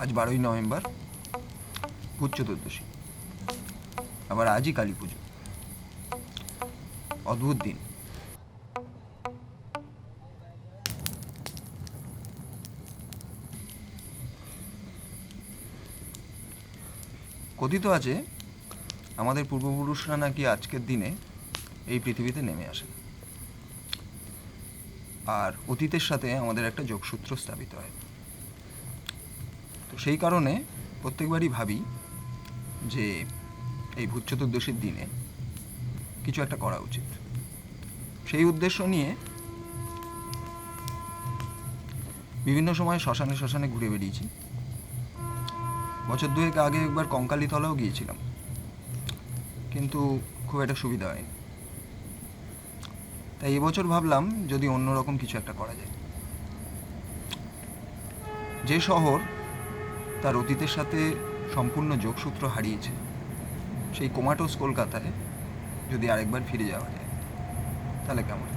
আজ বারোই নভেম্বর ভূত চতুর্দশী। আবার আজই কালী পুজো। অদ্ভুত দিন। কথিত আছে, আমাদের পূর্বপুরুষরা নাকি আজকের দিনে এই পৃথিবীতে নেমে আসেন। আর অতীতের সাথে আমাদের একটা যোগসূত্র স্থাপিত হয়। তো সেই কারণে প্রত্যেকবারই ভাবি যে এই ভূত চতুর্দশীর দিনে কিছু একটা করা উচিত। সেই উদ্দেশ্য নিয়ে বিভিন্ন সময় শ্মশানে শ্মশানে ঘুরে বেরিয়েছি বছর দুয়েক আগে একবার কঙ্কালীতলাও গিয়েছিলাম। কিন্তু খুব একটা সুবিধা হয়নি। তাই এবছর ভাবলাম যদি অন্যরকম কিছু একটা করা যায়। যে শহর তার অতীতের সাথে সম্পূর্ণ যোগসূত্র হারিয়েছে। সেই কোমাটোস কলকাতায় যদি আরেকবার ফিরে যাওয়া যায়, তাহলে কেমন?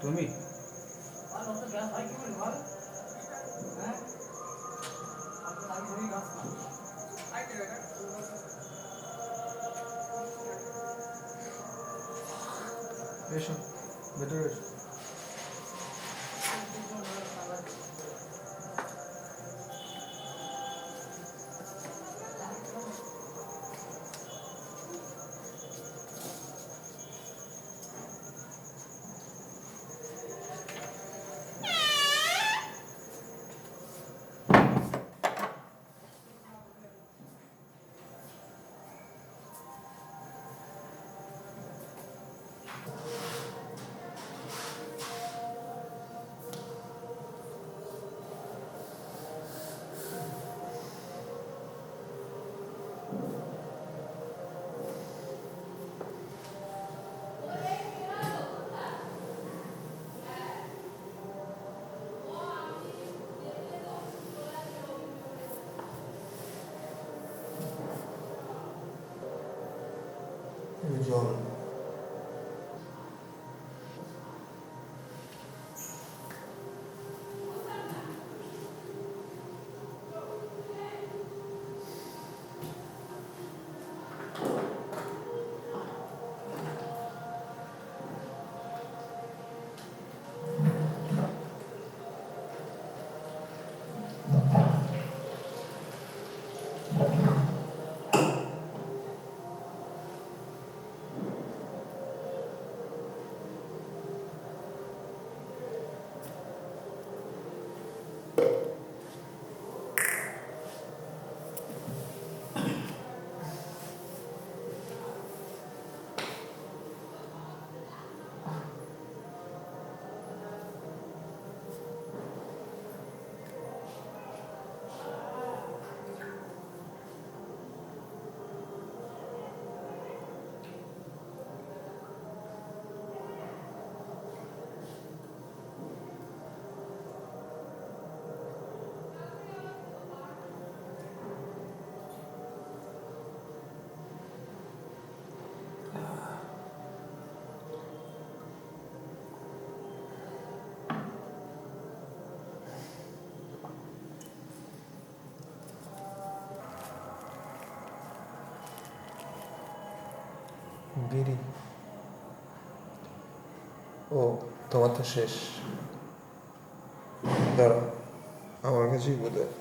তুমি এসো ভেতরে এসো বিড়ি ও তোমার তো শেষ। দাঁড়া আমার কাছেই বোধ হয়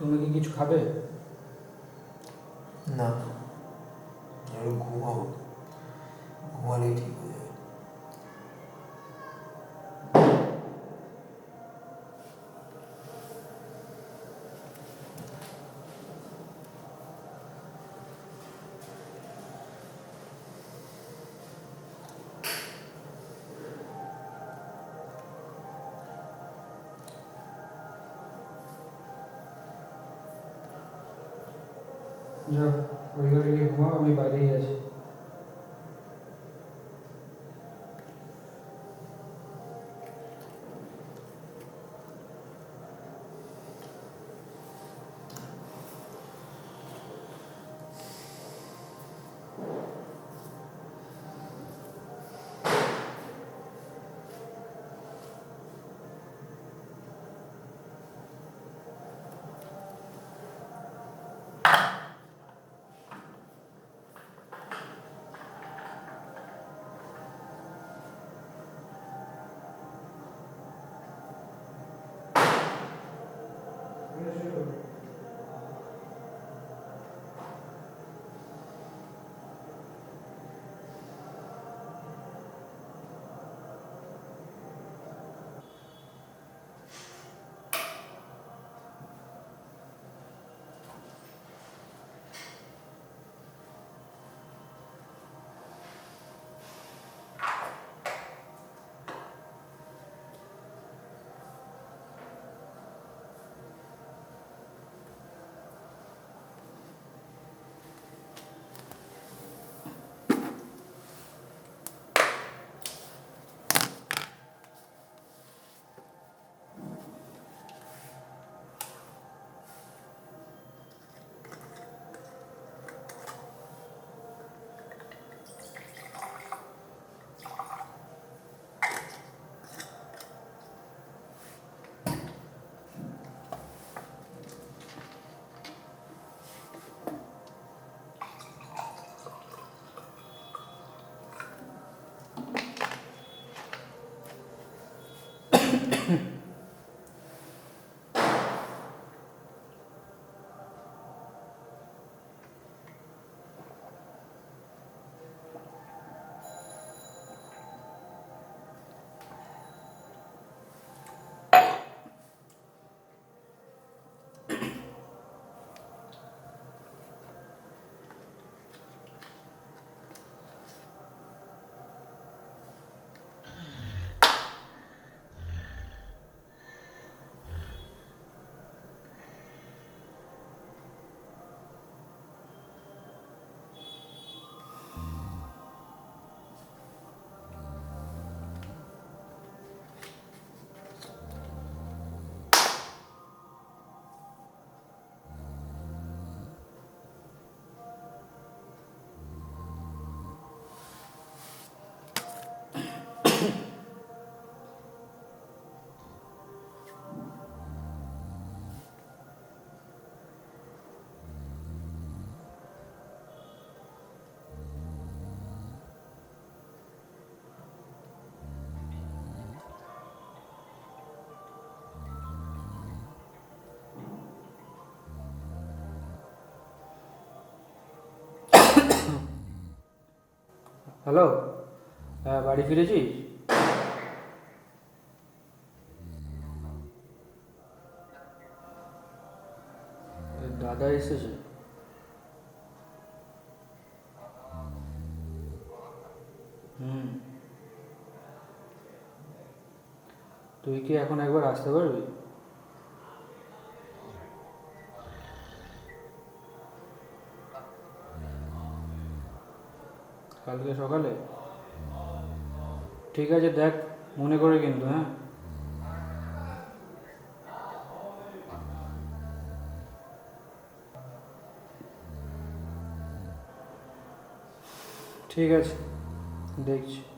তুমি কি কিছু খাবে? homem Marias. you হ্যালো হ্যাঁ বাড়ি ফিরেছিস? দাদা এসেছে। হুম। তুই কি এখন একবার আসতে পারবি? কালকে সকালে? ঠিক আছে দেখ মনে করে কিন্তু হ্যাঁ? ঠিক আছে দেখছি।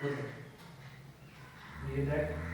不是，你在。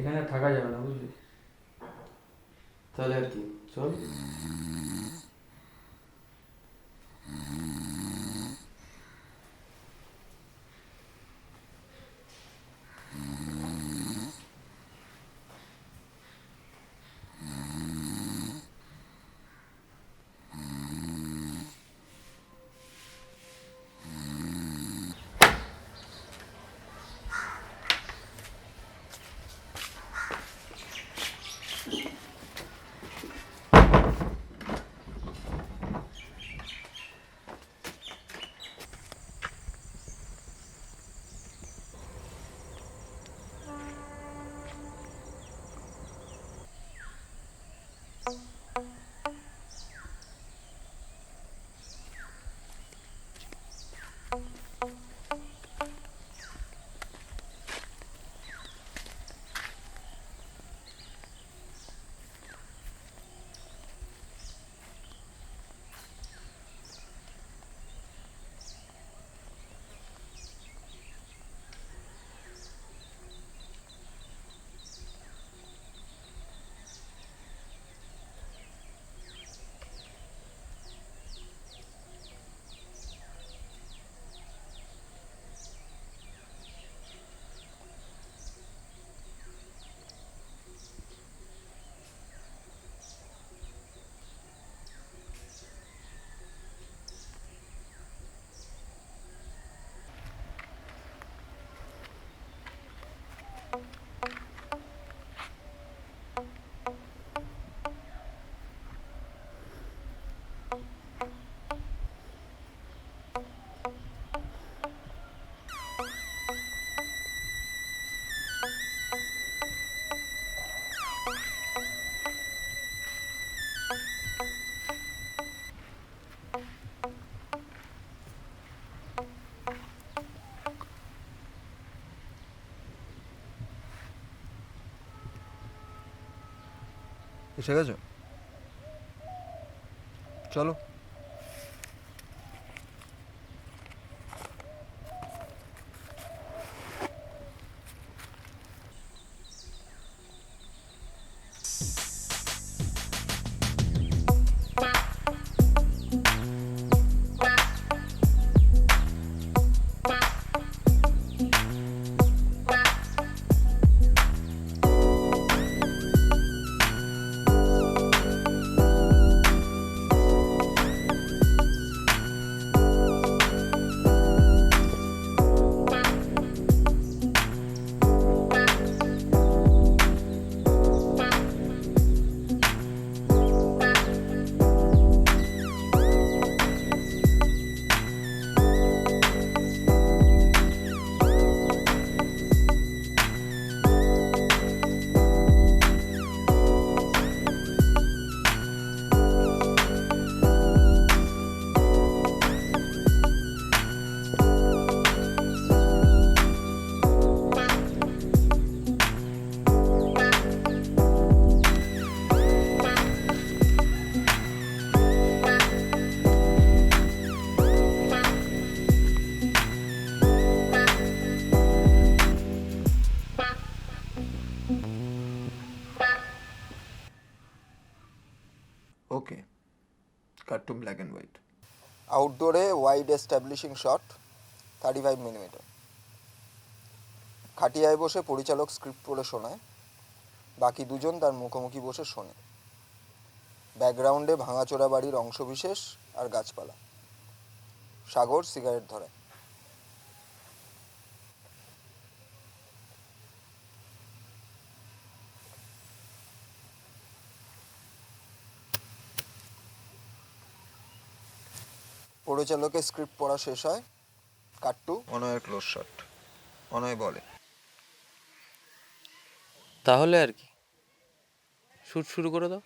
এখানে থাকা যাবে না বুঝলি? তাহলে আর কি চল। এসে গেছো? চলো। Cut to black and white আউটডোরে wide establishing shot thirty five millimetre খাটিয়ায় বসে পরিচালক স্ক্রিপ্ট পড়ে শোনায়, বাকি দুজন তার মুখোমুখি বসে শোনে। ব্যাকগ্রাউন্ডে ভাঙাচোরা বাড়ির অংশবিশেষ আর গাছপালা। সাগর সিগারেট ধরায় পরিচালকের স্ক্রিপ্ট পড়া শেষ হয়। কাট্টু? অনয়ের ক্লোজ শট অনয় বলে। তাহলে আর কি। শুট শুরু করে দাও।